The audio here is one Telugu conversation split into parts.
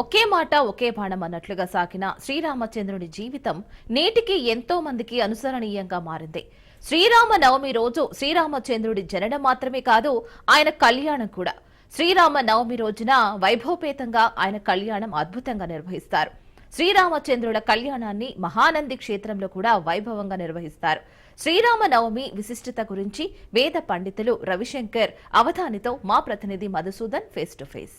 ఒకే మాట ఒకే బాణం అన్నట్లుగా సాగిన శ్రీరామచంద్రుని జీవితం నేటికి ఎంతో మందికి అనుసరణీయంగా మారింది. శ్రీరామ నవమి రోజు శ్రీరామచంద్రుడి జననం మాత్రమే కాదు ఆయన కళ్యాణం కూడా. శ్రీరామ నవమి రోజున వైభవపేతంగా ఆయన కళ్యాణం అద్భుతంగా నిర్వహిస్తారు. శ్రీరామచంద్రుల కళ్యాణాన్ని మహానంది క్షేత్రంలో కూడా వైభవంగా నిర్వహిస్తారు. శ్రీరామ నవమి విశిష్టత గురించి వేద పండితులు రవిశంకర్ అవధానితో మా ప్రతినిధి Madhusudan face to face.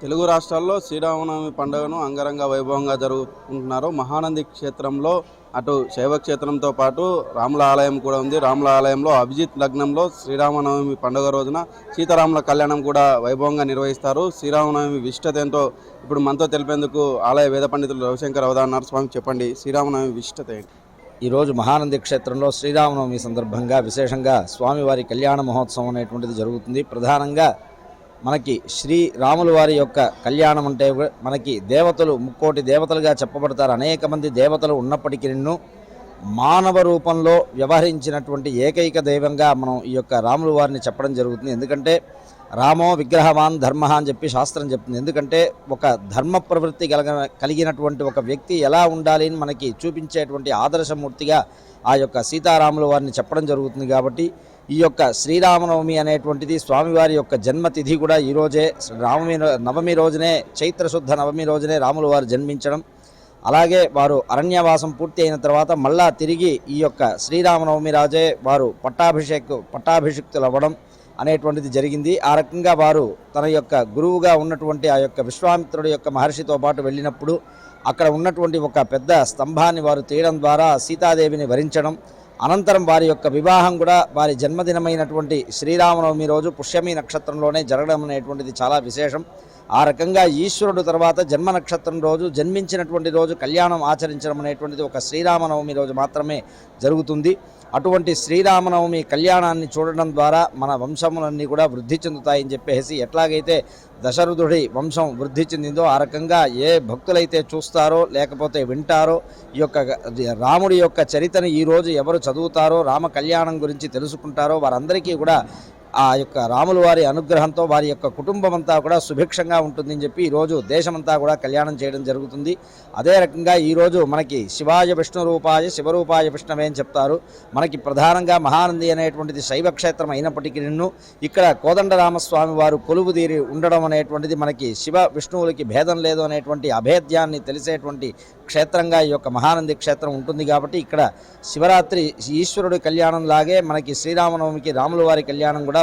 Telugu రాష్ట్రాల్లో శ్రీరామనవమి పండుగను అంగరంగ వైభవంగా జరుపుకుంటున్నారు. మహానంది క్షేత్రంలో అటు శైవ క్షేత్రంతో పాటు రాముల ఆలయం కూడా ఉంది. రాముల ఆలయంలో అభిజిత్ లగ్నంలో శ్రీరామనవమి పండుగ రోజున సీతారాముల కళ్యాణం కూడా వైభవంగా నిర్వహిస్తారు. శ్రీరామనవమి విశిష్టత ఏంటో ఇప్పుడు మనతో తెలిపేందుకు ఆలయ వేద పండితులు రవిశంకర్ అవధానారు స్వామి చెప్పండి శ్రీరామనవమి విశిష్టత ఏంటి? ఈరోజు మహానంది క్షేత్రంలో శ్రీరామనవమి సందర్భంగా విశేషంగా స్వామివారి కళ్యాణ మహోత్సవం అనేటువంటిది జరుగుతుంది. ప్రధానంగా మనకి శ్రీ రాముల వారి యొక్క కళ్యాణం అంటే మనకి దేవతలు ముక్కోటి దేవతలుగా చెప్పబడతారు. అనేక మంది దేవతలు ఉన్నప్పటికీ మానవ రూపంలో వ్యవహరించినటువంటి ఏకైక దైవంగా మనం ఈ యొక్క రాముల వారిని చెప్పడం జరుగుతుంది. ఎందుకంటే రామో విగ్రహవాన్ ధర్మ అని చెప్పి శాస్త్రం చెప్తుంది. ఎందుకంటే ఒక ధర్మ ప్రవృత్తి కలగ కలిగినటువంటి ఒక వ్యక్తి ఎలా ఉండాలి అని మనకి చూపించేటువంటి ఆదర్శమూర్తిగా ఆ యొక్క సీతారాముల వారిని చెప్పడం జరుగుతుంది కాబట్టి ఈ యొక్క శ్రీరామనవమి అనేటువంటిది స్వామివారి యొక్క జన్మతిథి కూడా ఈరోజే రామమి నవమి రోజునే చైత్రశుద్ధ నవమి రోజునే రాముల వారు జన్మించడం. అలాగే వారు అరణ్యవాసం పూర్తి అయిన తర్వాత మళ్ళా తిరిగి ఈ యొక్క శ్రీరామనవమి రాజే వారు పట్టాభిషేక్ పట్టాభిషిక్తులు అవ్వడం అనేటువంటిది జరిగింది. ఆ రకంగా వారు తన యొక్క గురువుగా ఉన్నటువంటి ఆ యొక్క విశ్వామిత్రుడి యొక్క మహర్షితో పాటు వెళ్ళినప్పుడు అక్కడ ఉన్నటువంటి ఒక పెద్ద స్తంభాన్ని వారు తీయడం ద్వారా సీతాదేవిని వరించడం అనంతరం వారి యొక్క వివాహం కూడా వారి జన్మదినమైనటువంటి శ్రీరామనవమి రోజు పుష్యమి నక్షత్రంలోనే జరగడం అనేటువంటిది చాలా విశేషం. ఆ రకంగా ఈశ్వరుడు తర్వాత జన్మ నక్షత్రం రోజు జన్మించినటువంటి రోజు కళ్యాణం ఆచరించడం అనేటువంటిది ఒక శ్రీరామనవమి రోజు మాత్రమే జరుగుతుంది. అటువంటి శ్రీరామనవమి కళ్యాణాన్ని చూడడం ద్వారా మన వంశములన్నీ కూడా వృద్ధి చెందుతాయని చెప్పేసి ఎట్లాగైతే దశరథుడి వంశం వృద్ధి చెందిందో ఆ రకంగా ఏ భక్తులైతే చూస్తారో లేకపోతే వింటారో ఈ యొక్క రాముడి యొక్క చరిత్రను ఈరోజు ఎవరు చదువుతారో రామ కళ్యాణం గురించి తెలుసుకుంటారో వారందరికీ కూడా ఆ యొక్క రాముల వారి అనుగ్రహంతో వారి యొక్క కుటుంబం అంతా కూడా సుభిక్షంగా ఉంటుందని చెప్పి ఈరోజు దేశమంతా కూడా కళ్యాణం చేయడం జరుగుతుంది. అదే రకంగా ఈరోజు మనకి శివాయ విష్ణు రూపాయ శివరూపాయ విష్ణవే అని చెప్తారు. మనకి ప్రధానంగా మహానంది అనేటువంటిది శైవ క్షేత్రం అయినప్పటికీ నిన్ను ఇక్కడ కోదండరామస్వామి వారు కొలువు తీరి ఉండడం అనేటువంటిది మనకి శివ విష్ణువులకి భేదం లేదు అనేటువంటి అభేద్యాన్ని తెలిసేటువంటి క్షేత్రంగా ఈ యొక్క మహానంది క్షేత్రం ఉంటుంది కాబట్టి ఇక్కడ శివరాత్రి ఈశ్వరుడి కళ్యాణం లాగే మనకి శ్రీరామనవమికి రాముల వారి కళ్యాణం కూడా